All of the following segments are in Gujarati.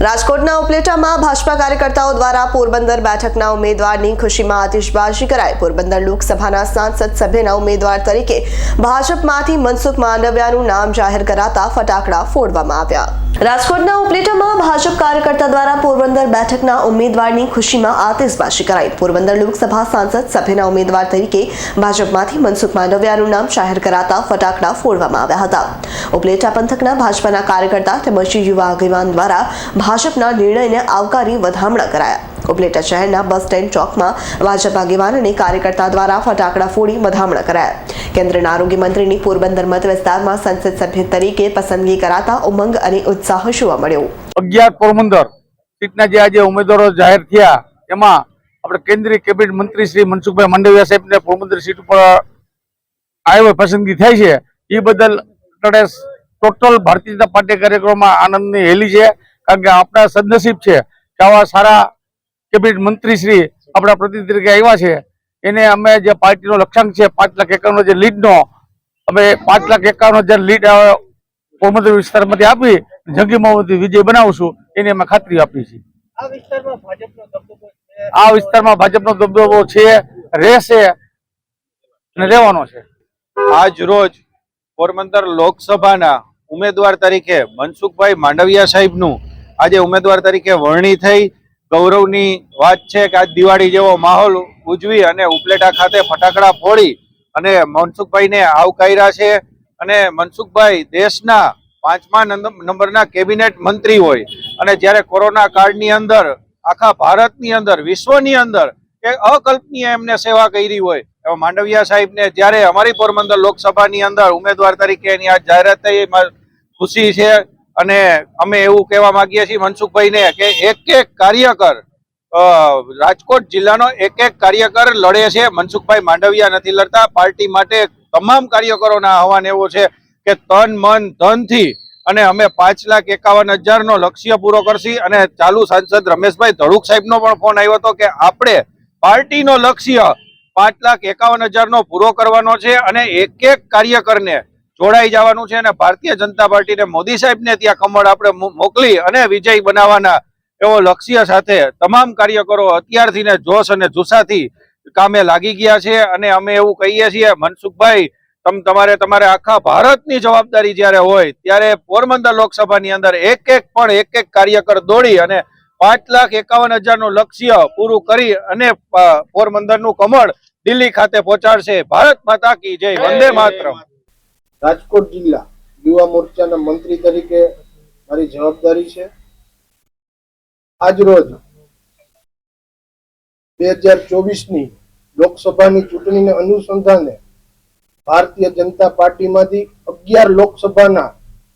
રાજકોટના ઉપલેટામાં ભાજપા કાર્યકર્તાઓ દ્વારા પોરબંદર બેઠકના ઉમેદવારની ખુશીમાં આતિશબાજી કરાઈ. પોરબંદર લોકસભાના સાંસદ સભ્યના ઉમેદવાર તરીકે ભાજપમાંથી મનસુખ માંડવિયાનું નામ જાહેર કરાતા ફટાકડા ફોડવામાં આવ્યા. રાજકોટના ઉપલેટામાં ભાજપ કાર્યકર્તા દ્વારા પોરબંદર બેઠકના ઉમેદવારની ખુશીમાં આતિશબાજી કરાઈ. પોરબંદર લોકસભા સાંસદ સભ્યના ઉમેદવાર તરીકે ભાજપમાંથી મનસુખ માંડવિયાનું નામ જાહેર કરાતા ફટાકડા ફોડવામાં આવ્યા હતા. ઉપલેટા પંથકના ભાજપના કાર્યકર્તા તેમજ યુવા આગેવાન દ્વારા ભાજપના નિર્ણયને આવકારી વધામણા કરાયા. ઉપલેટા શહેરના બસ સ્ટેન્ડ ચોકમાં ભાજપ આગેવાન અને કાર્યકર્તા દ્વારા ફટાકડા ફોડી વધામણા કરાયા. કેન્દ્રના આરોગ્ય મંત્રીની પોરબંદર મત વિસ્તારમાં સંસદ સભ્ય તરીકે પસંદગી કરાતા ઉમંગ અને ઉત્સાહ જોવા મળ્યો. અગિયાર પોરબંદર સીટના જે આજે ઉમેદવારો જાહેર થયા, એમાં આપણે કેન્દ્રીય કેબિનેટ મંત્રી શ્રી મનસુખભાઈ માંડવિયા સાહેબને પોરબંદર સીટ ઉપર આવ્યો પસંદગી થઈ છે. એ બદલ ટોટલ ભારતીય જનતા પાર્ટી કાર્યક્રમમાં આનંદની હેલી છે, કારણ કે આપણા સદનસીબ છે. કે આવા સારા કેબિનેટ મંત્રી શ્રી આપણા પ્રતિનિધિ તરીકે આવ્યા છે. એને અમે જે પાર્ટીનો લક્ષ્યાંક છે પાંચ લાખ એકાવન જે લીડનો અમે પાંચ લાખ એકાવન હજાર લીડ પોરબંદર વિસ્તારમાંથી આપી જંગી મોહમ્મદથી વિજય બનાવશું એની અમે ખાતરી આપી આ વિસ્તારમાં ભાજપનો દબદબો છે. આ વિસ્તારમાં ભાજપનો દબદબો છે રહેશે અને રહેવાનો છે. આજ રોજ પોરબંદર લોકસભાના ઉમેદવાર તરીકે મનસુખભાઈ માંડવિયા સાહેબનું આજે ઉમેદવાર તરીકે વરણી થઈ. ગૌરવની વાત છે કે આજ દિવાળી જેવો માહોલ ઉજવી અને ઉપલેટા ખાતે ફટાકડા ફોડી અને મનસુખભાઈને આવકાર્યા છે અને મનસુખભાઈ દેશના પાંચમા નંબ- નંબરના કેબિનેટ મંત્રી હોય. અને જ્યારે કોરોના કાળની અંદર, આખા ભારતની અંદર, વિશ્વની અંદર એ અકલ્પનીય એમને સેવા કરી હોય. એવા માંડવિયા સાહેબને જ્યારે અમારી પોરબંદર લોકસભાની અંદર ઉમેદવાર તરીકે એની આ જાહેરાત થઈ ખુશી છે. અને અમે એવું કહેવા માંગીએ છીએ મનસુખભાઈને કે એક એક કાર્યકર રાજકોટ જિલ્લાનો એક એક કાર્યકર લડે છે. મનસુખભાઈ માંડવિયા નથી લડતા. પાર્ટી માટે તમામ કાર્યકરોના આહવાન એવો છે કે તન, મન, ધનથી અને અમે પાંચ લાખ એકાવન હજારનો લક્ષ્ય પૂરો કરશી અને ચાલુ સાંસદ રમેશભાઈ ધડુક સાહેબનો પણ ફોન આવ્યો હતો કે આપણે પાર્ટીનો લક્ષ્ય પાંચ લાખ એકાવન હજારનો પૂરો કરવાનો છે અને એક એક કાર્યકરને જોડાઈ જવાનું છે અને ભારતીય જનતા પાર્ટીને મોદી સાહેબને ત્યાં કમળ આપણે મોકલી અને વિજય બનાવવાના એવો લક્ષ્ય સાથે તમામ કાર્યકરો અત્યારથી ને જોશ અને જુસ્સાથી કામે લાગી ગયા છે અને અમે એવું કહીએ છીએ મનસુખભાઈ તમ તમારે તમારે આખા ભારતની જવાબદારી જ્યારે હોય ત્યારે પોરબંદર લોકસભાની અંદર એક એક પણ એક એક કાર્યકર દોડી અને પાંચ લાખ એકાવન હજારનું લક્ષ્ય પૂરું કરી અને પોરબંદરનું કમળ દિલ્હી ખાતે પહોંચાડશે. ભારત માતા કી જય. વંદે માતરમ. રાજકોટ જિલ્લા યુવા મોરચાના મંત્રી તરીકે મારી જવાબદારી છે. આજ રોજ બે હજાર ચોવીસની લોકસભાની ચૂંટણીને અનુસંધાને ભારતીય જનતા પાર્ટીમાંથી અગિયાર લોકસભાના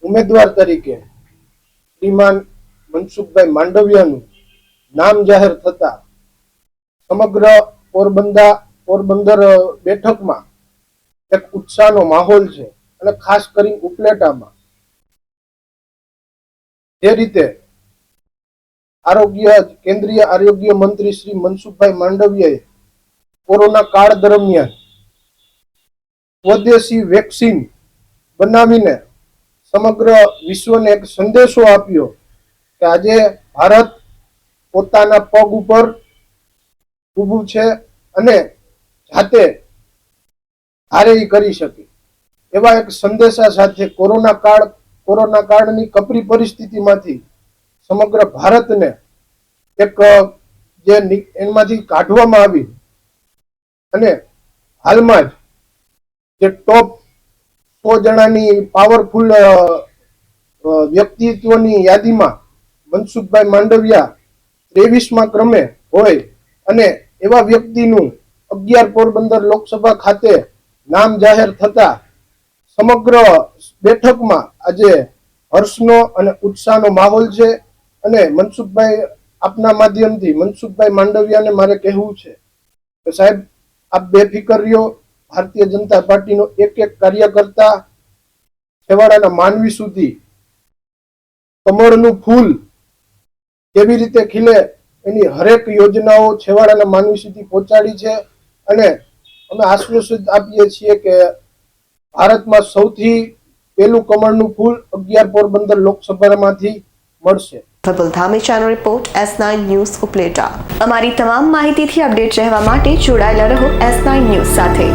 ઉમેદવાર તરીકે શ્રીમાન મનસુખભાઈ માંડવિયાનું નામ જાહેર થતા સમગ્ર પોરબંદર પોરબંદર બેઠકમાં એક ઉત્સાહનો માહોલ છે. અને ખાસ કરી ઉપલેટામાં. જે રીતે આરોગ્ય કેન્દ્રીય આરોગ્ય મંત્રી શ્રી મનસુખભાઈ માંડવિયાએ કોરોના કાળ દરમિયાન સ્વદેશી વેક્સિન બનાવીને સમગ્ર વિશ્વને એક સંદેશો આપ્યો કે આજે ભારત પોતાના પગ ઉપર ઊભું છે અને જાતે હારે કરી શકે. એવા એક સંદેશા સાથે કોરોના કાળ, કોરોના કાળની કપરી પરિસ્થિતિમાંથી સમગ્ર ભારતને એક, જે એમાંથી કાઢવામાં આવી અને હાલમાં જ જે ટોપ સો જણાની પાવરફુલ વ્યક્તિત્વની યાદીમાં મનસુખભાઈ માંડવિયા ત્રેવીસમાં ક્રમે હોય અને એવા વ્યક્તિનું અગિયાર પોરબંદર લોકસભા ખાતે નામ જાહેર થતા સમગ્ર બેઠકમાં આજે હર્ષનો અને ઉત્સાહનો માહોલ છે અને મનસુખભાઈ આપના માધ્યમથી મનસુખભાઈ માંડવિયાને મારે કહેવું છે કે સાહેબ, આપ બેફિકર રહ્યો. ભારતીય જનતા પાર્ટીનો એક એક કાર્યકર્તા છેવાડાના માનવી સુધી કમળનું ફૂલ કેવી રીતે ખીલે એની હરેક યોજનાઓ છેવાડાના માનવી સુધી પહોંચાડી છે અને અમે આશ્વાસિત આપીએ છીએ કે ભારતમાં સૌથી પહેલું કમળનું ફૂલ અગિયાર પોરબંદર લોકસભામાંથી મળશે. Vipul ધામેચાનો report, S nine news Upleta. અમારી તમામ માહિતીથી અપડેટ રહેવા માટે જોડાયેલા રહો એસ નાઇન ન્યૂઝ સાથે.